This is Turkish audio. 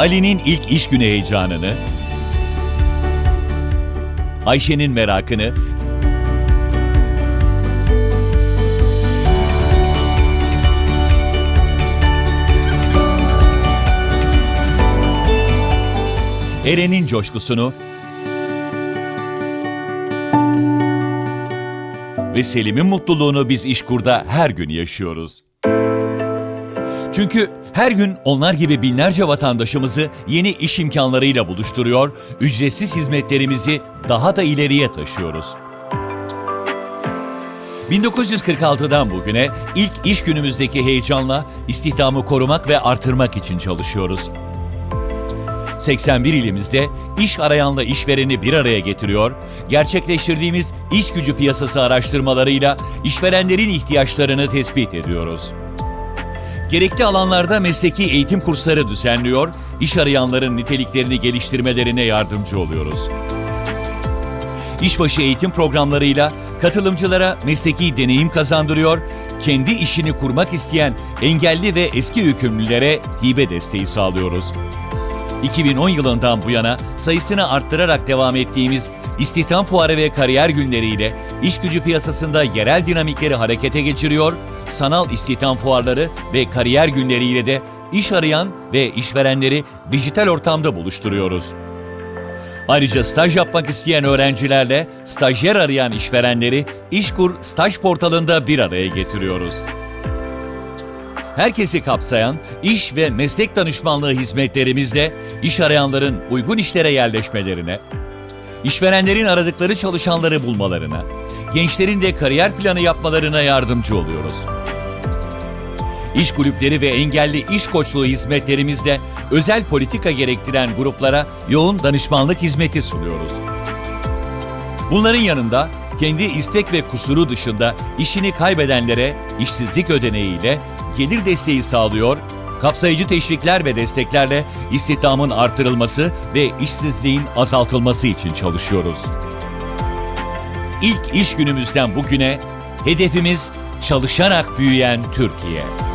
Ali'nin ilk iş günü heyecanını, Ayşe'nin merakını, Eren'in coşkusunu ve Selim'in mutluluğunu biz İşkur'da her gün yaşıyoruz. Çünkü her gün onlar gibi binlerce vatandaşımızı yeni iş imkanlarıyla buluşturuyor, ücretsiz hizmetlerimizi daha da ileriye taşıyoruz. 1946'dan bugüne ilk iş günümüzdeki heyecanla istihdamı korumak ve artırmak için çalışıyoruz. 81 ilimizde iş arayanla işvereni bir araya getiriyor, gerçekleştirdiğimiz iş gücü piyasası araştırmalarıyla işverenlerin ihtiyaçlarını tespit ediyoruz. Gerekli alanlarda mesleki eğitim kursları düzenliyor, iş arayanların niteliklerini geliştirmelerine yardımcı oluyoruz. İşbaşı eğitim programlarıyla katılımcılara mesleki deneyim kazandırıyor, kendi işini kurmak isteyen engelli ve eski hükümlülere hibe desteği sağlıyoruz. 2010 yılından bu yana sayısını arttırarak devam ettiğimiz istihdam fuarı ve kariyer günleriyle iş gücü piyasasında yerel dinamikleri harekete geçiriyor, sanal istihdam fuarları ve kariyer günleriyle de iş arayan ve işverenleri dijital ortamda buluşturuyoruz. Ayrıca staj yapmak isteyen öğrencilerle stajyer arayan işverenleri İşkur staj portalında bir araya getiriyoruz. Herkesi kapsayan iş ve meslek danışmanlığı hizmetlerimizle iş arayanların uygun işlere yerleşmelerine, işverenlerin aradıkları çalışanları bulmalarına, gençlerin de kariyer planı yapmalarına yardımcı oluyoruz. İş kulüpleri ve engelli iş koçluğu hizmetlerimizle özel politika gerektiren gruplara yoğun danışmanlık hizmeti sunuyoruz. Bunların yanında kendi istek ve kusuru dışında işini kaybedenlere işsizlik ödeneğiyle gelir desteği sağlıyor, kapsayıcı teşvikler ve desteklerle istihdamın artırılması ve işsizliğin azaltılması için çalışıyoruz. İlk iş günümüzden bugüne hedefimiz çalışarak büyüyen Türkiye.